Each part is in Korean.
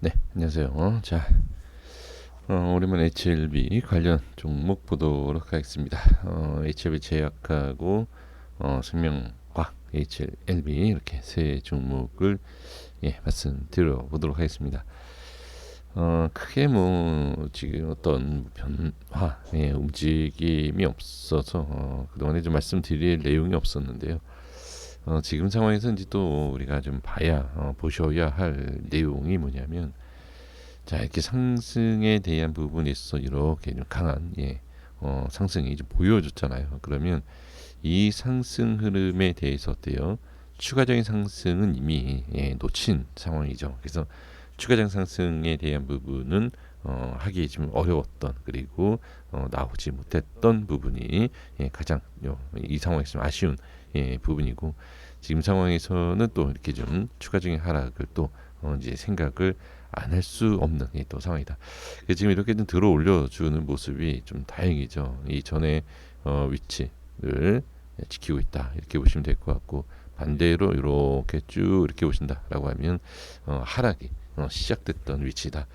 네, 안녕하세요. 어, 자, 어, 오랜만에 HLB 관련 종목 보도록 하겠습니다. 어, HLB 제약하고 어, 생명과학 HLB 이렇게 세 종목을 예, 말씀드려 보도록 하겠습니다. 어, 크게 뭐 지금 어떤 변화, 예, 움직임이 없어서 어, 그동안에 좀 말씀드릴 내용이 없었는데요. 어, 지금 상황에서 이제 또 우리가 좀 봐야 어, 보셔야 할 내용이 뭐냐면 자 이렇게 상승에 대한 부분에 있어서 이렇게 좀 강한 예, 어, 상승이 좀 보여줬잖아요. 그러면 이 상승 흐름에 대해서 어때요? 추가적인 상승은 이미 예, 놓친 상황이죠. 그래서 추가적 상승에 대한 부분은 어, 하기 좀 어려웠던 그리고 어, 나오지 못했던 부분이 예, 가장 요, 이 상황에서 좀 아쉬운 예, 부분이고 지금 상황에서는 또 이렇게 좀 추가적인 하락을 또 어, 이제 생각을 안 할 수 없는 예, 또 상황이다. 지금 이렇게 좀 들어 올려주는 모습이 좀 다행이죠. 이 전에 어, 위치를 지키고 있다 이렇게 보시면 될 것 같고 반대로 이렇게 쭉 이렇게 보신다라고 하면 어, 하락이 어, 시작됐던 위치다.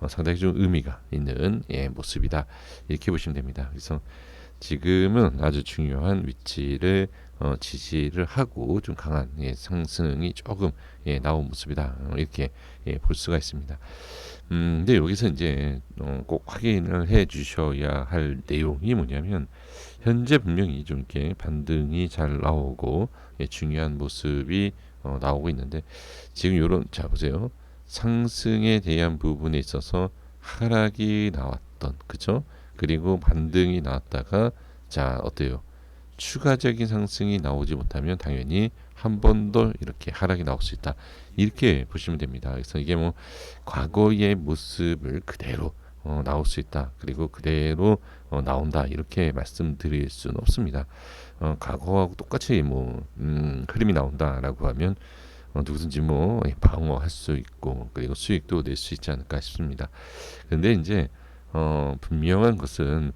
어, 상당히 좀 의미가 있는 예, 모습이다 이렇게 보시면 됩니다. 그래서 지금은 아주 중요한 위치를 어, 지지를 하고 좀 강한 예, 상승이 조금 예, 나온 모습이다 어, 이렇게 예, 볼 수가 있습니다. 음, 근데 여기서 이제 어, 꼭 확인을 해 주셔야 할 내용이 뭐냐면 현재 분명히 좀 이렇게 반등이 잘 나오고 예, 중요한 모습이 어, 나오고 있는데 지금 요런 자 보세요 상승에 대한 부분에 있어서 하락이 나왔던 그죠? 그리고 반등이 나왔다가 자 어때요? 추가적인 상승이 나오지 못하면 당연히 한 번 더 이렇게 하락이 나올 수 있다. 이렇게 보시면 됩니다. 그래서 이게 뭐 과거의 모습을 그대로 어, 나올 수 있다. 그리고 그대로 어, 나온다. 이렇게 말씀드릴 수는 없습니다. 어, 과거하고 똑같이 뭐 음, 흐름이 나온다라고 하면 어, 누구든지 뭐 방어할 수 있고 그리고 수익도 낼 수 있지 않을까 싶습니다. 근데 이제 어, 분명한 것은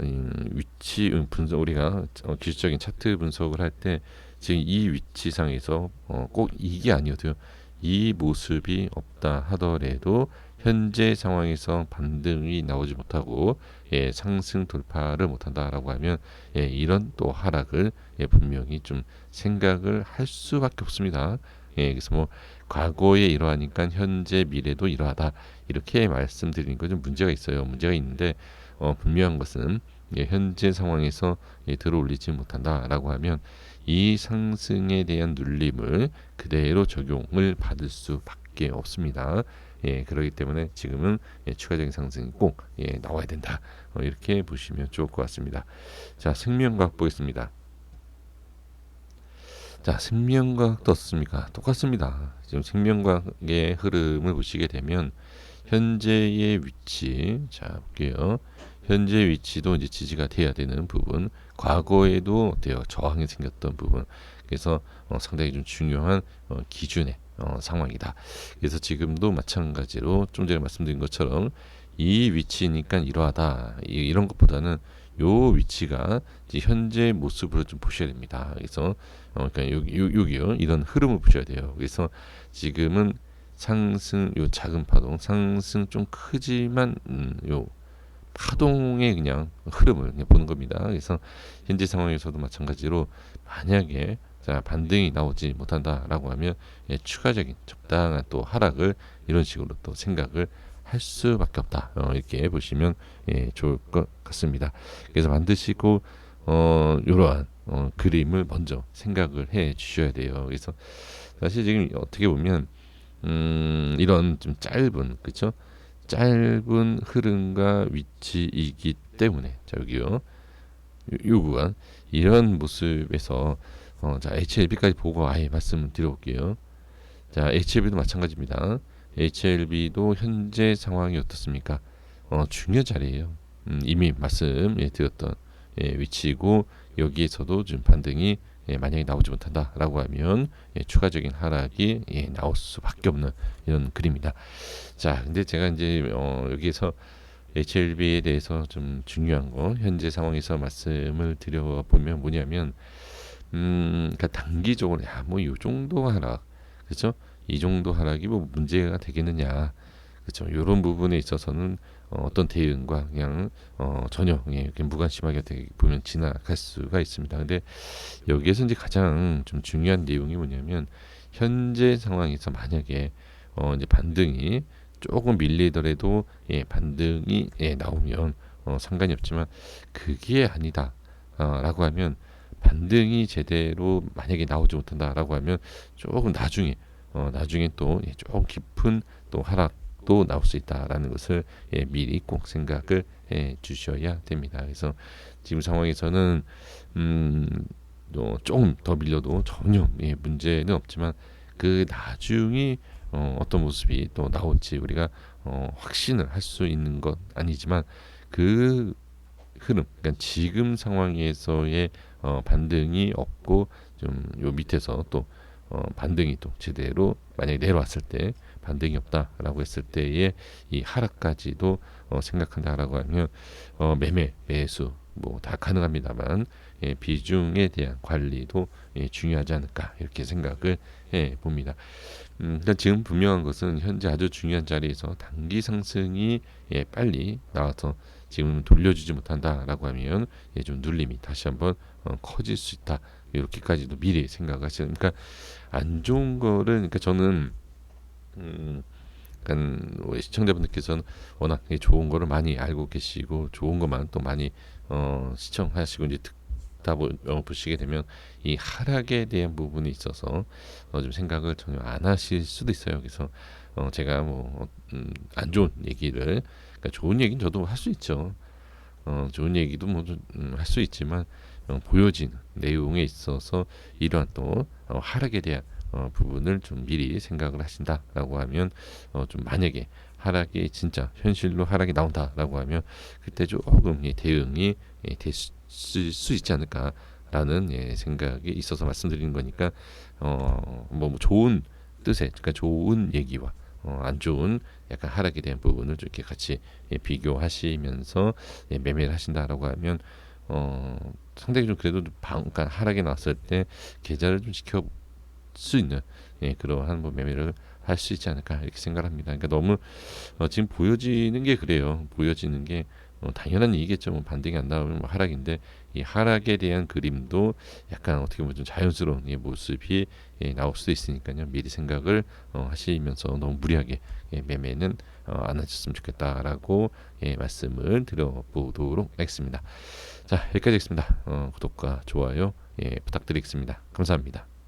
음, 위치 분석 우리가 어, 기술적인 차트 분석을 할 때 지금 이 위치상에서 어, 꼭 이게 아니어도요. 이 모습이 없다 하더라도 현재 상황에서 반등이 나오지 못하고 예, 상승 돌파를 못한다라고 하면 예, 이런 또 하락을 예, 분명히 좀 생각을 할 수밖에 없습니다. 예, 그래서 뭐 과거에 이러하니까 현재 미래도 이러하다 이렇게 말씀드리는 것은 문제가 있어요. 문제가 있는데 어, 분명한 것은 예, 현재 상황에서 예, 들어올리지 못한다라고 하면 이 상승에 대한 눌림을 그대로 적용을 받을 수밖에 없습니다. 예, 그렇기 때문에 지금은 예, 추가적인 상승이 꼭 예, 나와야 된다. 어, 이렇게 보시면 좋을 것 같습니다. 자, 생명과학 보겠습니다. 자, 생명과학도 어떻습니까? 똑같습니다. 지금 생명과학의 흐름을 보시게 되면 현재의 위치, 자 볼게요. 현재 위치도 이제 지지가 돼야 되는 부분, 과거에도 어때요? 저항이 생겼던 부분. 그래서 어, 상당히 좀 중요한 어, 기준의 어, 상황이다. 그래서 지금도 마찬가지로 좀 전에 말씀드린 것처럼 이 위치니까 이러하다. 이, 런 것보다는 요 위치가 현재 모습으로 좀 보셔야 됩니다. 그래서 어, 그러니까 여기, 여기요 이런 흐름을 보셔야 돼요. 그래서 지금은 상승 요 작은 파동 상승 좀 크지만 음, 요 파동의 그냥 흐름을 그냥 보는 겁니다. 그래서 현재 상황에서도 마찬가지로 만약에 자 반등이 나오지 못한다라고 하면 예, 추가적인 적당한 또 하락을 이런 식으로 또 생각을 할 수밖에 없다. 어, 이렇게 보시면 예, 좋을 것 같습니다. 그래서 만드시고 어, 이러한 어, 그림을 먼저 생각을 해 주셔야 돼요. 그래서 사실 지금 어떻게 보면 음, 이런 좀 짧은 그쵸? 짧은 흐름과 위치이기 때문에 자 여기요 요, 요 구간 이런 모습에서 어, 자 HLB까지 보고 아예 말씀을 드려볼게요. 자 HLB도 마찬가지입니다. HLB도 현재 상황이 어떻습니까? 어, 중요 자리예요. 음, 이미 말씀 예, 드렸던 예, 위치고 여기에서도 좀 반등이 예, 만약에 나오지 못한다라고 하면 예, 추가적인 하락이 예, 나올 수밖에 없는 이런 그림이다. 자, 근데 제가 이제 어, 여기에서 HLB에 대해서 좀 중요한 거 현재 상황에서 말씀을 드려 보면 뭐냐면 음, 그러니까 단기적으로 야뭐이 정도 하락 그렇죠? 이 정도 하락이 뭐 문제가 되겠느냐 그렇죠. 이런 부분에 있어서는 어, 어떤 대응과 그냥 어, 전혀 예, 무관심하게 어떻게 보면 지나갈 수가 있습니다. 근데 여기에서 이제 가장 좀 중요한 내용이 뭐냐면 현재 상황에서 만약에 어, 이제 반등이 조금 밀리더라도 예, 반등이 예, 나오면 어, 상관이 없지만 그게 아니다. 어, 라고 하면 반등이 제대로 만약에 나오지 못한다라고 하면 조금 나중에 어, 나중에 또 예, 조금 깊은 또 하락도 나올 수 있다라는 것을 예, 미리 꼭 생각을 해 주셔야 됩니다. 그래서 지금 상황에서는 음, 또 조금 더 밀려도 전혀 예, 문제는 없지만 그 나중이 어, 어떤 모습이 또 나올지 우리가 어, 확신을 할 수 있는 것 아니지만 그 흐름, 그러니까 지금 상황에서의 어, 반등이 없고 좀 요 밑에서 또 어, 반등이 또 제대로 만약에 내려왔을 때 반등이 없다라고 했을 때의 이 하락까지도 어, 생각한다라고 하면 어, 매매 매수 뭐 다 가능합니다만 예, 비중에 대한 관리도 예, 중요하지 않을까 이렇게 생각을 해 봅니다. 음, 그러니까 지금 분명한 것은 현재 아주 중요한 자리에서 단기 상승이 예, 빨리 나와서 지금 돌려주지 못한다라고 하면 예, 좀 눌림이 다시 한번 어, 커질 수 있다. 이렇게까지도 미리 생각하시는. 그러니까 안 좋은 거를 그러니까 저는 음, 약간 시청자분들께서는 워낙 좋은 거를 많이 알고 계시고 좋은 것만 또 많이 어, 시청하시고 이제 듣다 보, 어, 보시게 되면 이 하락에 대한 부분이 있어서 어, 좀 생각을 전혀 안 하실 수도 있어요. 그래서 어, 제가 뭐안 음, 안 좋은 얘기를 그러니까 좋은 얘기는 저도 할 수 있죠. 어, 좋은 얘기도 뭐할수 음, 있지만 어, 보여진 내용에 있어서 이러한 또 어, 하락에 대한 어, 부분을 좀 미리 생각을 하신다라고 하면 어, 좀 만약에 하락이 진짜 현실로 하락이 나온다라고 하면 그때 조금 예, 대응이 예, 됐을 수 있지 않을까라는 예, 생각이 있어서 말씀드리는 거니까 어, 뭐 좋은 뜻의 그러니까 좋은 얘기와 어, 안 좋은 약간 하락에 대한 부분을 좀 이렇게 같이 예, 비교하시면서 예, 매매를 하신다라고 하면 어, 상당히 좀 그래도 방, 그러니까 하락이 났을 때 계좌를 좀 지켜 수 있는 예, 그러한 뭐 매매를 할 수 있지 않을까 이렇게 생각합니다. 그러니까 너무 어, 지금 보여지는 게 그래요. 보여지는 게 어, 당연한 얘기겠죠. 뭐 반등이 안 나오면 뭐 하락인데 이 하락에 대한 그림도 약간 어떻게 보면 좀 자연스러운 예, 모습이 예, 나올 수도 있으니까요. 미리 생각을 어, 하시면서 너무 무리하게 예, 매매는 어, 안 하셨으면 좋겠다라고 예, 말씀을 드려보도록 하겠습니다. 자 여기까지 하겠습니다. 어, 구독과 좋아요 예, 부탁드리겠습니다. 감사합니다.